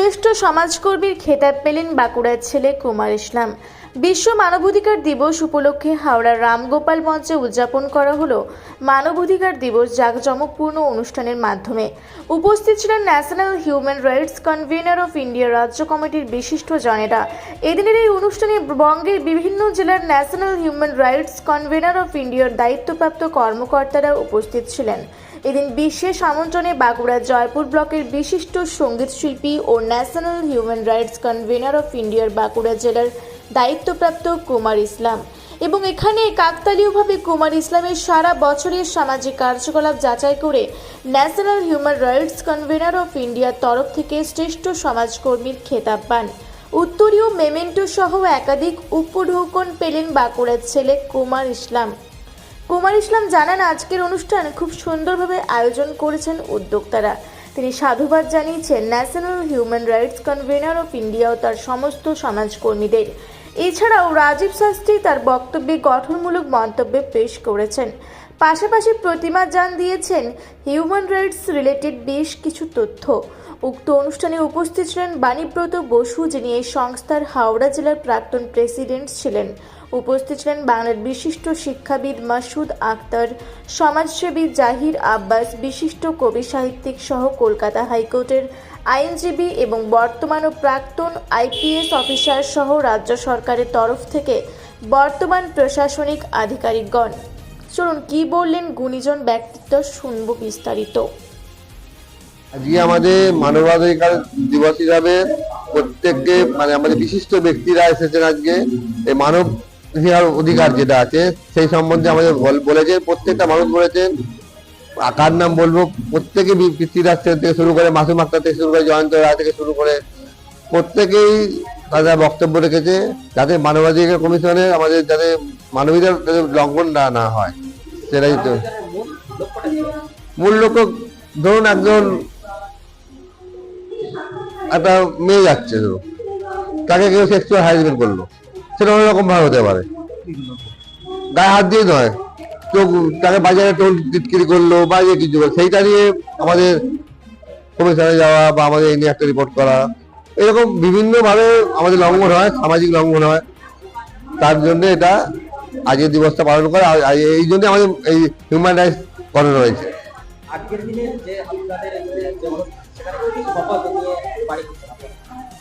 শ্রেষ্ঠ সমাজকর্মীর খেতাব পেলেন বাঁকুড়ার ছেলে কুমার ইসলাম। বিশ্ব মানবাধিকার দিবস উপলক্ষে হাওড়ার রামগোপাল মঞ্চে উদযাপন করা হলো মানবাধিকার দিবস জাঁকজমকপূর্ণ অনুষ্ঠানের মাধ্যমে। উপস্থিত ছিলেন National Human Rights Convener of India রাজ্য কমিটির বিশিষ্ট জনেরা। এদিনের এই অনুষ্ঠানে বঙ্গের বিভিন্ন জেলার National Human Rights Convener of ইন্ডিয়ার দায়িত্বপ্রাপ্ত কর্মকর্তারা উপস্থিত ছিলেন। এদিন বিশেষ আমন্ত্রণে বাঁকুড়া জয়পুর ব্লকের বিশিষ্ট সংগীত শিল্পী ও National Human Rights Convener of ইন্ডিয়ার বাঁকুড়া জেলার দায়িত্বপ্রাপ্ত কুমার ইসলাম। এবং এখানে কাকতালীয়ভাবে কুমার ইসলামের সারা বছরের সামাজিক কার্যকলাপ যাচাই করে National Human Rights Convener of ইন্ডিয়ার তরফ থেকে শ্রেষ্ঠ সমাজকর্মীর খেতাব পান। উত্তরীয় মেমেন্টো সহ একাধিক উপঢৌকন পেলেন বাঁকুড়ার ছেলে কুমার ইসলাম। কুমার ইসলাম জানান, আজকের অনুষ্ঠান খুব সুন্দরভাবে আয়োজন করেছেন উদ্যোক্তারা। তিনি সাধুবাদ জানিয়েছেন National Human Rights Convener of India ও তার সমস্ত সমাজকর্মীদের। এছাড়াও রাজীব শাস্ত্রী তার বক্তব্যে গঠনমূলক মন্তব্য পেশ করেছেন। পাশাপাশি প্রতিমা জান দিয়েছেন হিউম্যান রাইটস রিলেটেড বেশ কিছু তথ্য। উক্ত অনুষ্ঠানে উপস্থিত ছিলেন বাণীব্রত বসু, যিনি এই সংস্থার হাওড়া জেলার প্রাক্তন প্রেসিডেন্ট ছিলেন। উপস্থিত ছিলেন বাংলার বিশিষ্ট শিক্ষাবিদ মাসুদ আক্তার, সমাজসেবী জাহির আব্বাস, বিশিষ্ট কবি সাহিত্যিক সহ কলকাতা হাইকোর্টের আইনজীবী এবং বর্তমান ও প্রাক্তন আইপিএস অফিসার সহ রাজ্য সরকারের তরফ থেকে বর্তমান প্রশাসনিক আধিকারিকগণ। চলুন কি বললেন গুণীজন ব্যক্তিত্ব শুনব বিস্তারিত। আজকে আমাদের মানবাধিকার দিবস হিসাবে প্রত্যেককে মানে আমাদের বিশিষ্ট ব্যক্তিরা এসেছেন আজকে। এই মানব অধিকার যেটা আছে, সেই সম্বন্ধে আমাদের বল- বলেছেন প্রত্যেকটা মানুষ বলেছেন আ- কার নাম বলব, প্রত্যেকে পৃথ্বীরাজ থেকে শুরু করে মাসুম আক্তার থেকে শুরু করে জয়ন্ত রায় থেকে শুরু করে প্রত্যেকেই তাদের বক্তব্য রেখেছে, যাতে মানবাধিকার কমিশনে আমাদের যাতে মানবাধিকার যাতে লঙ্ঘন না না হয়। সেটাই তো। মূল লক্ষ্য, ধরুন একজন একটা মেয়ে যাচ্ছে, ধরুন। তাকে কেউ সেক্সুয়াল হ্যারাসমেন্ট করল। সেটা অনেক রকম ভাবে হতে পারে। গায়ে হাত দিয়ে নয় কেউ তাকে বাজারে টোল টিটকিরি করল বা যে কিছু করল, সেইটা নিয়ে আমাদের কমিশনে যাওয়া বা আমাদের এই নিয়ে একটা রিপোর্ট করা। এরকম বিভিন্ন ভাবে আমাদের লঙ্ঘন হয় সামাজিক লঙ্ঘন হয়। তার জন্য এটা আজকের দিবসটা পালন করে এই জন্য আমাদের এই হিউম্যান রাইটস করানো হয়েছে। আজকের দিনে যে আপনাদের এখানে যে অনুষ্ঠান সেখানে কি শপথ নিয়ে বাড়ি করছেন আপনারা?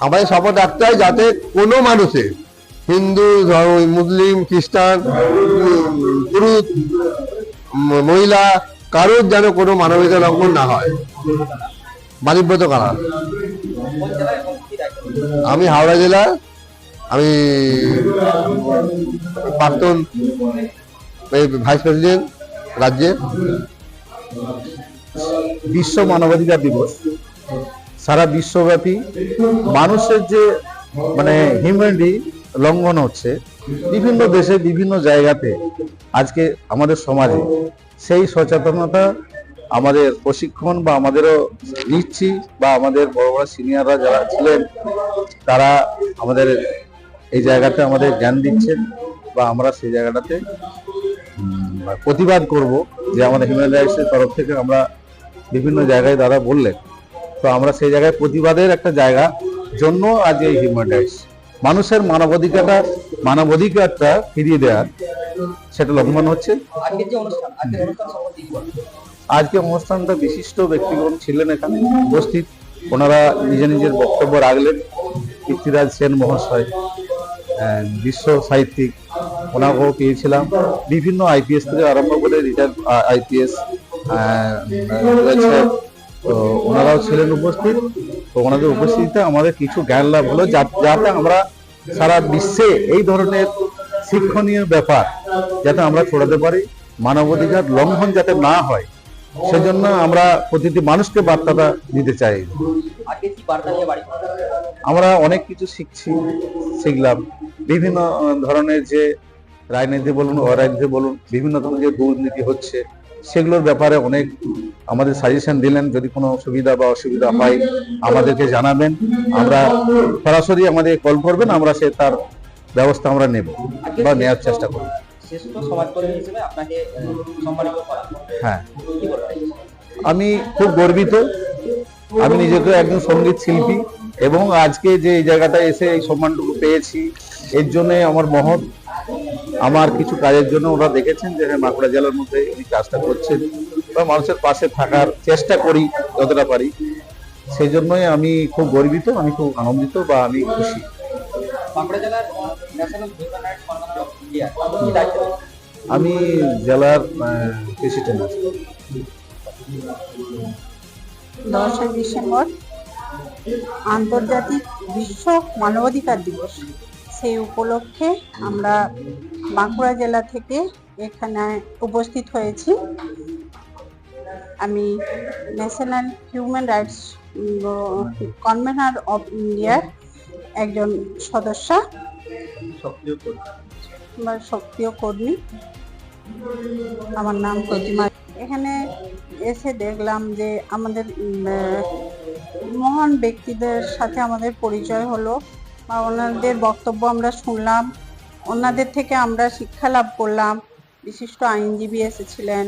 আমাদের শপথ রাখতে হয় যাতে কোনো মানুষের হিন্দু মুসলিম, খ্রিস্টান, পুরুষ মহিলা, কারোর যেন কোনো মানবিকতা লঙ্ঘন না হয়। মানিব্রত কারা? আমি হাওড়া জেলা, আমি প্রাক্তন ভাইস প্রেসিডেন্ট রাজ্যের। বিশ্ব মানবাধিকার দিবস। সারা বিশ্বব্যাপী মানুষের যে মানে হিউম্যানিটি লঙ্ঘন হচ্ছে, বিভিন্ন দেশে, বিভিন্ন জায়গাতে আজকে আমাদের সমাজে সেই সচেতনতা আমাদের প্রশিক্ষণ বা আমাদেরও নিচ্ছি বা আমাদের বড় বড় সিনিয়ররা যারা ছিলেন, তারা আমাদের এই জায়গাতে আমাদের জ্ঞান দিচ্ছেন বা আমরা সেই জায়গাটাতে প্রতিবাদ করব যে আমাদের হিউম্যান রাইটসের তরফ থেকে আমরা বিভিন্ন জায়গায় দাদা বললেন। তো আমরা সেই জায়গায় প্রতিবাদের একটা জায়গা জন্য আজ এই হিউম্যান রাইটস মানুষের মানবাধিকারটা মানবাধিকারটা ফিরিয়ে দেওয়ার সেটা লঙ্ঘন হচ্ছে? আজকে অনুষ্ঠানটা বিশিষ্ট ব্যক্তিগণ ছিলেন এখানে উপস্থিত। ওনারা নিজের নিজের বক্তব্য রাখলেন। পৃথ্বীরাজ সেন মহাশয় বিশ্ব সাহিত্যিক ওনাকেও পেয়েছিলাম। বিভিন্ন আইপিএস থেকে আরম্ভ করে রিটায়ার আইপিএস রয়েছে। তো ওনারাও ছিলেন উপস্থিত। তো ওনাদের উপস্থিতিতে আমাদের কিছু জ্ঞান লাভ হলো যাতে আমরা সারা বিশ্বে এই ধরনের শিক্ষণীয় ব্যাপার যাতে আমরা ছড়াতে পারি মানবাধিকার লঙ্ঘন যাতে না হয় সেজন্য আমরা প্রতিটি মানুষকে বার্তাটা দিতে চাই? আমরা অনেক কিছু শিখছি শিখলাম বিভিন্ন ধরনের যে রাজনীতি বলুন অরাজনীতি বলুন বিভিন্ন ধরনের যে দুর্নীতি হচ্ছে সেগুলোর ব্যাপারে অনেক আমাদের সাজেশন দিলেন। যদি কোনো সুবিধা বা অসুবিধা হয় আমাদেরকে জানাবেন। আমরা সরাসরি আমাদের কল করবেন আমরা সে তার ব্যবস্থা আমরা নেব বা নেওয়ার চেষ্টা করব। হ্যাঁ। আমি খুব গর্বিত। আমি নিজেকে একজন সংগীত শিল্পী এবং আজকে যে এই জায়গাটা এসে এই সম্মানটুকু পেয়েছি এর জন্য আমার মহৎ আমার কিছু কাজের জন্য ওরা দেখেছেন যে হ্যাঁ বাঁকুড়া জেলার মধ্যে এই কাজটা করছেন। বা মানুষের পাশে থাকার চেষ্টা করি যতটা পারি। সেই জন্যই আমি খুব গর্বিত আমি খুব আনন্দিত বা আমি খুশি। আমি জেলার প্রেসিডেন্ট। আছি দশই ডিসেম্বর আন্তর্জাতিক বিশ্ব মানবাধিকার দিবস। সেই উপলক্ষে আমরা বাঁকুড়া জেলা থেকে এখানে উপস্থিত হয়েছি। আমি National Human Rights Convener of ইন্ডিয়ার একজন সদস্য সক্রিয় কর্মী। আমার নাম প্রতিমা। এখানে এসে দেখলাম যে আমাদের মহান ব্যক্তিদের সাথে আমাদের পরিচয় হলো। বা ওনাদের বক্তব্য আমরা শুনলাম। ওনাদের থেকে আমরা শিক্ষা লাভ করলাম। বিশিষ্ট আইনজীবী এসেছিলেন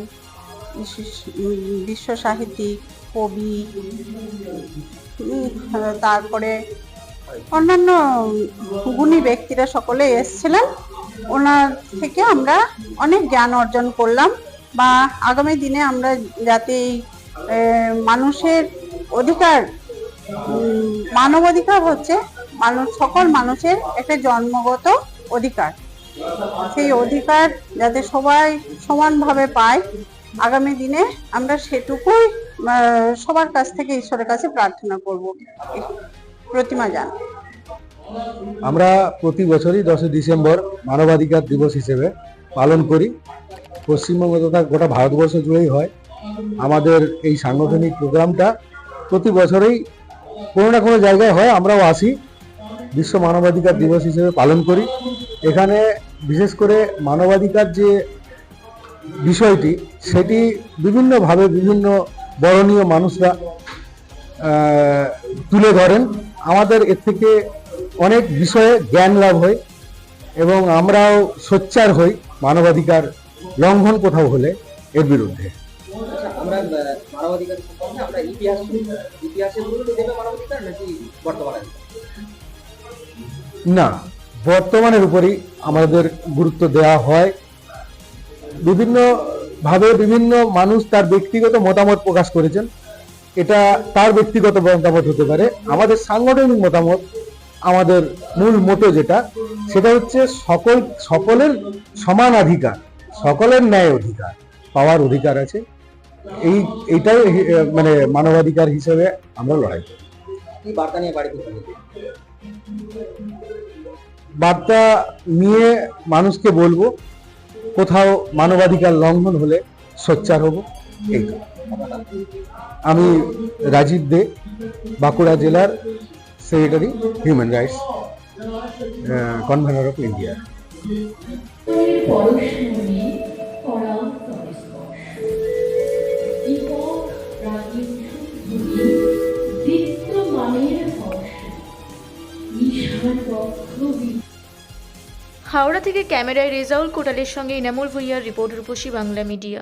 বিশ্ব সাহিত্যিক, কবি তারপরে অন্যান্য গুণী ব্যক্তিরা সকলে এসেছিলেন। ওনার থেকে আমরা অনেক জ্ঞান অর্জন করলাম বা আগামী দিনে আমরা যাতে মানুষের অধিকার মানব অধিকার হচ্ছে মানুষ, সকল মানুষের একটা জন্মগত অধিকার। সেই অধিকার যাতে সবাই সমানভাবে পায়, আগামী দিনে আমরা সেটুকুই সবার কাছ থেকে ঈশ্বরের কাছে প্রার্থনা করব। প্রতিমা যান আমরা প্রতি বছরই দশই ডিসেম্বর মানবাধিকার দিবস হিসেবে পালন করি। পশ্চিমবঙ্গ তথা গোটা ভারতবর্ষ জুড়েই হয়। আমাদের এই সাংগঠনিক প্রোগ্রামটা প্রতি বছরেই কোনো না কোনো জায়গায় হয়, আমরাও আসি। বিশ্ব মানবাধিকার দিবস হিসেবে পালন করি। এখানে বিশেষ করে মানবাধিকার যে বিষয়টি, সেটি বিভিন্নভাবে বিভিন্ন বরণীয় মানুষরা তুলে ধরেন। আমাদের এর থেকে অনেক বিষয়ে জ্ঞান লাভ হয় এবং আমরাও সোচ্চার হই মানবাধিকার লঙ্ঘন কোথাও হলে এর বিরুদ্ধে। মানবাধিকার ইতিহাস বর্তমানে না, বর্তমানের উপরই আমাদের গুরুত্ব দেওয়া হয়। বিভিন্ন ভাবে বিভিন্ন মানুষ তার ব্যক্তিগত মতামত প্রকাশ করেছেন। এটা তার ব্যক্তিগত মতামত হতে পারে। আমাদের সাংগঠনিক মতামত, আমাদের মূল মোটো যেটা, সেটা হচ্ছে সকল, সকলের সমান অধিকার, সকলের ন্যায় অধিকার, পাওয়ার অধিকার আছে। এই, এইটাই মানে মানবাধিকার হিসেবে আমরা লড়াই করি। বার্তা নিয়ে? বার্তা নিয়ে মানুষকে বলব, কোথাও মানবাধিকার লঙ্ঘন হলে সোচ্চার হব, এই আমি রাজীব দে, বাঁকুড়া জেলার secretary, human rights convenor of India. Howrah থেকে ক্যামেরায় রেজাউল কোটালের সঙ্গে ইনামুল ভুইয়ার রিপোর্ট রূপসী বাংলা মিডিয়া।